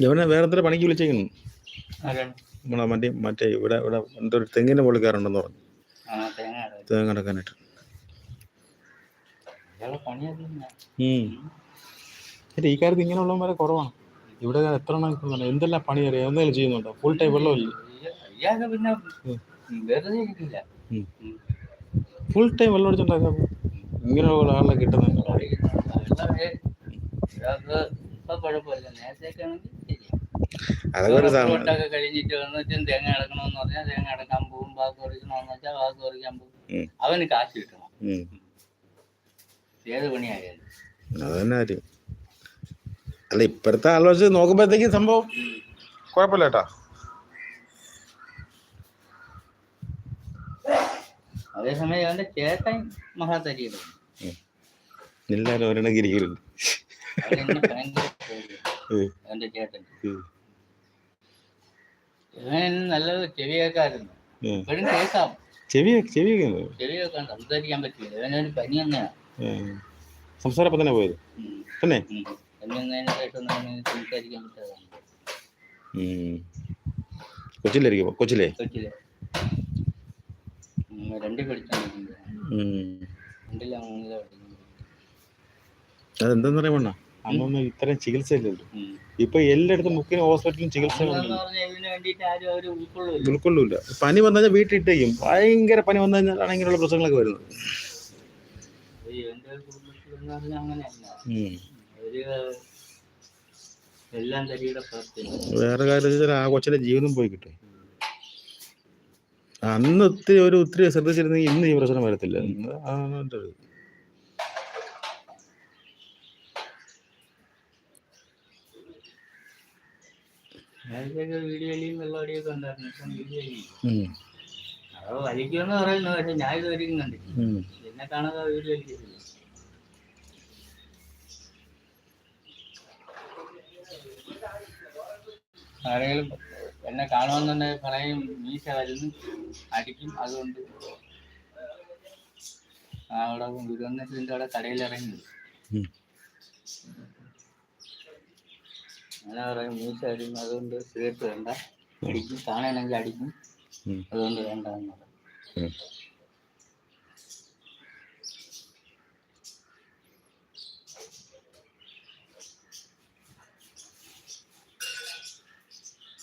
ഇവനെ വേറെ എന്തൊരു പണിക്ക് വിളിച്ചേക്കുന്നു. നമ്മളെ മറ്റേ മറ്റേ ഇവിടെ ഇവിടെ എന്തോ ഒരു തെങ്ങിന്റെ മുകളിൽ കയറുണ്ടെന്ന് പറഞ്ഞു. തേങ്ങ അടക്കം. തേങ്ങ അടക്കാനായിട്ട്. എന്നിട്ട് ഈ കാര്യത്തിൽ ഇങ്ങനെയുള്ളവരെ കുറവാണ്. ഇവിടെ എത്ര എണ്ണം എന്തെല്ലാം പണി അറിയാം? എന്തെങ്കിലും ചെയ്യുന്നുണ്ടോ? ഫുൾ ടൈം വെള്ളമില്ല ഇല്ല. ഫുൾ ടൈം വെള്ളം അടിച്ചുണ്ടാക്കാം ഇങ്ങനെയുള്ള ആളെ കിട്ടുന്നുണ്ട് കുഴപ്പമില്ല. ശരിയാ അതൊക്കെ ഒരു കഴിഞ്ഞിട്ട് വന്നിട്ട് തേങ്ങ അടക്കണമെന്ന് പറഞ്ഞാൽ തേങ്ങ അടക്കാൻ പോകും ബാഗ് പറിക്കണമെന്ന് വെച്ചാൽ ബാഗ് പറിക്കാൻ പോകും ഉം. അവന് കാശ് കിട്ടണം. ഏത് പണിയായാലും. അത് കാര്യം. അല്ല ഇപ്പോഴത്തെ ആലോചിച്ച് നോക്കുമ്പോഴത്തേക്ക് സംഭവം കുഴപ്പമില്ല കേട്ടാ അതേസമയം അവന്റെ ചേട്ടൻ മഹാതരിയാണ് ഒരെണ്ണം അവന്റെ ചേട്ടൻ നല്ലത് ചെവി കേൾക്കായിരുന്നു. ഇപ്പോഴും കേൾക്കാം. ചെവി ചെവി. ചെവി കേൾക്കാൻ സംസാരിക്കാൻ പറ്റില്ല. ഇവനൊരു പനി തന്നെയാണ് സംസാരം തന്നെ പോയത്? തന്നെ? സംസാരിക്കാൻ പറ്റാതാണ്. കൊച്ചിയിലായിരിക്കും കൊച്ചിയിലേ രണ്ടിൽ അന്നൊന്നും ഇത്രയും ചികിത്സയില്ലല്ലോ. ഇല്ലല്ലോ ഇപ്പൊ എല്ലായിടത്തും മുക്കിന് ഹോസ്പിറ്റലും ചികിത്സ ഉൾക്കൊള്ളൂല്ല. ഉൾക്കൊള്ളൂല പനി വന്നു കഴിഞ്ഞാൽ വീട്ടിൽ ഇട്ടേക്കും ഭയങ്കര പനി വന്നു കഴിഞ്ഞാലാണ് ഇങ്ങനെയുള്ള പ്രശ്നങ്ങളൊക്കെ വരുന്നത്. വേറെ കാര്യം ആ കൊച്ചിന്റെ ജീവിതം പോയി കിട്ടും. അന്ന് ഒത്തിരി ഒരു ഒത്തിരി ശ്രദ്ധിച്ചിരുന്നെങ്കിൽ ഇന്ന് ഈ പ്രശ്നം വരത്തില്ല. അതാണ് എന്റെ നേരത്തെയൊക്കെ വീഡിയോയിലും വെള്ളമടിയൊക്കെ ഉണ്ടായിരുന്നു. ഇപ്പം വീഡിയോയിലും ഉം. അത് വലിക്കുമെന്ന് പറയുന്നു പക്ഷെ ഞാൻ എന്നെ കാണാതെ വീഡിയോ വലിക്കത്തില്ല ആരെങ്കിലും എന്നെ കാണുമെന്നുണ്ടെങ്കിൽ പറയും മീശ വരുന്നു അടിക്കും അതുകൊണ്ട്. അവിടെ ഗുരുവന്നിട്ട് ഇതിന്റെ അവിടെ കടയിൽ ഇറങ്ങി. അങ്ങനെ പറയും മീശ അടിക്കും. അതുകൊണ്ട് സിഗരറ്റ് വേണ്ട. അടിക്കും. കാണണമെങ്കിൽ അടിക്കും. ഉം. അതുകൊണ്ട് വേണ്ട എന്ന് പറയും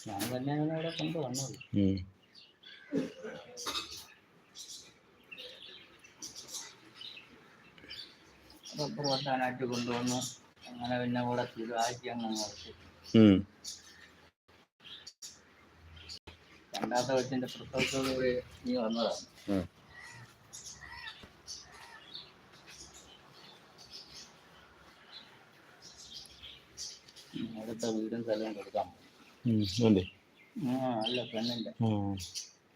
ഞാൻ തന്നെയാണ് അവിടെ കൊണ്ടുവന്നത്. റബ്ബർ വെട്ടാനായിട്ട് കൊണ്ടുവന്നു അങ്ങനെ പിന്നെ കൂടെ തീരുവാക്കി അങ്ങനെ നിർത്തി. രണ്ടാമത്തെ കൊച്ചിന്റെ പ്രസവത്തോടുകൂടി നീ വന്നതാണ് ഉം. അടുത്ത വീടും സ്ഥലവും കൊടുക്കാം ഉം. അല്ലേ പെണ്ണിന്റെ.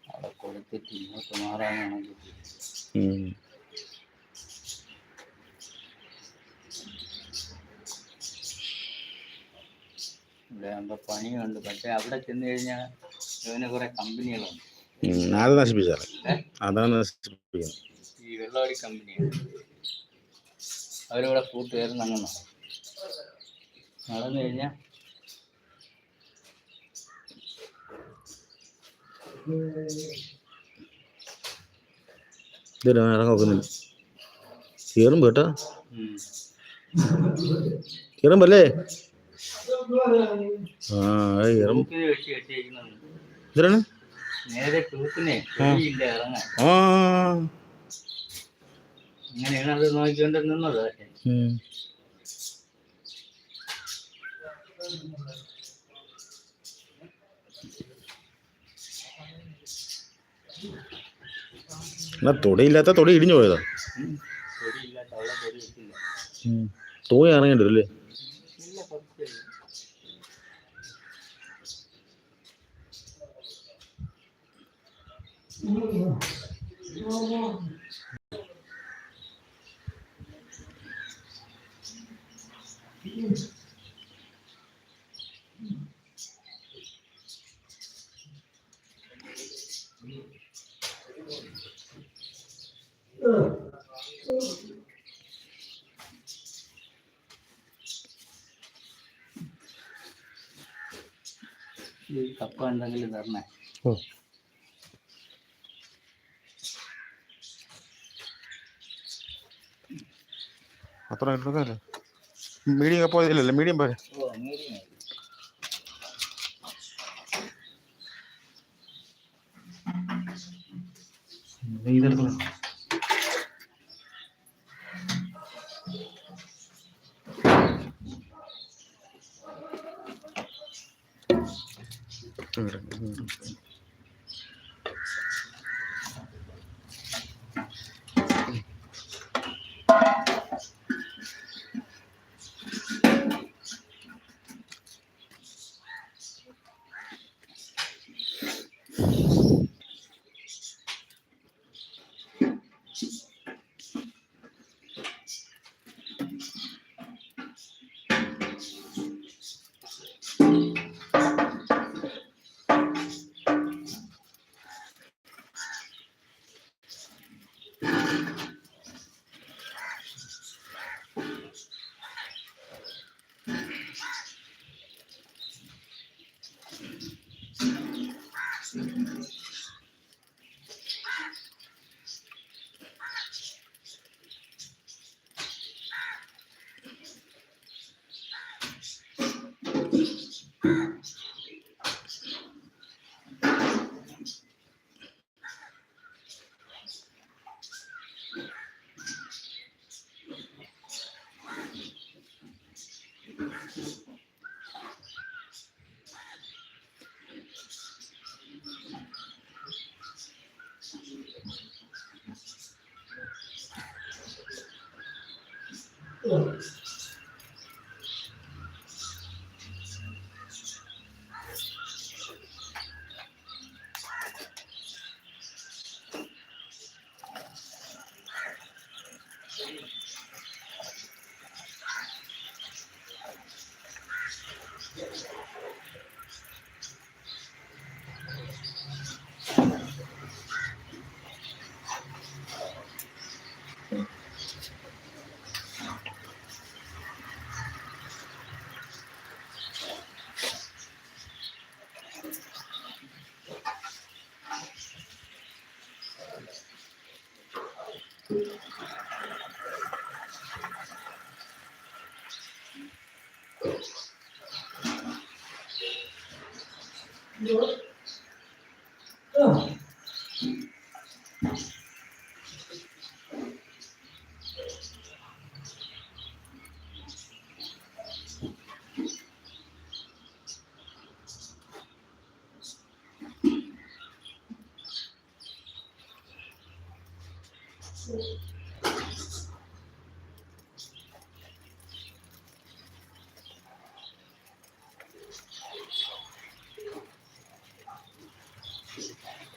അവിടെ കൊടുത്തിട്ട് ഇങ്ങോട്ട് മാറാനാണെങ്കിൽ ഇവിടെ ആകുമ്പോൾ പണിയുണ്ട്. പക്ഷെ അവിടെ ചെന്ന് കഴിഞ്ഞാൽ ഇവന് കുറെ കമ്പനികളുണ്ട്. അത് നശിപ്പിച്ചാറ് അതാണ് നശിപ്പിക്കുന്നത്. ഈ വെള്ളവാടി കമ്പനിയാണ്. അവരിവിടെ കൂട്ടുകാരൻ അങ്ങ് നടക്കും നടന്നു കഴിഞ്ഞാൽ കയറും കേട്ടാ. കയറുമ്പല്ലേ അത് നോക്കിക്കൊണ്ട് നിന്നത് ഉം. എന്നാ തൊടിയില്ലാത്ത തൊടി ഇടിഞ്ഞു പോയതാ. തോ തൊടി ഇറങ്ങേണ്ടി വരും അല്ലേ? apa lagi lebaran? Oh. അത്ര എടുക്കല്ലേ മീഡിയം കപ്പോ ഇല്ലല്ലേ മീഡിയം പോരെ ഇതെടുക്കണം Thank you. Just Good. physicality.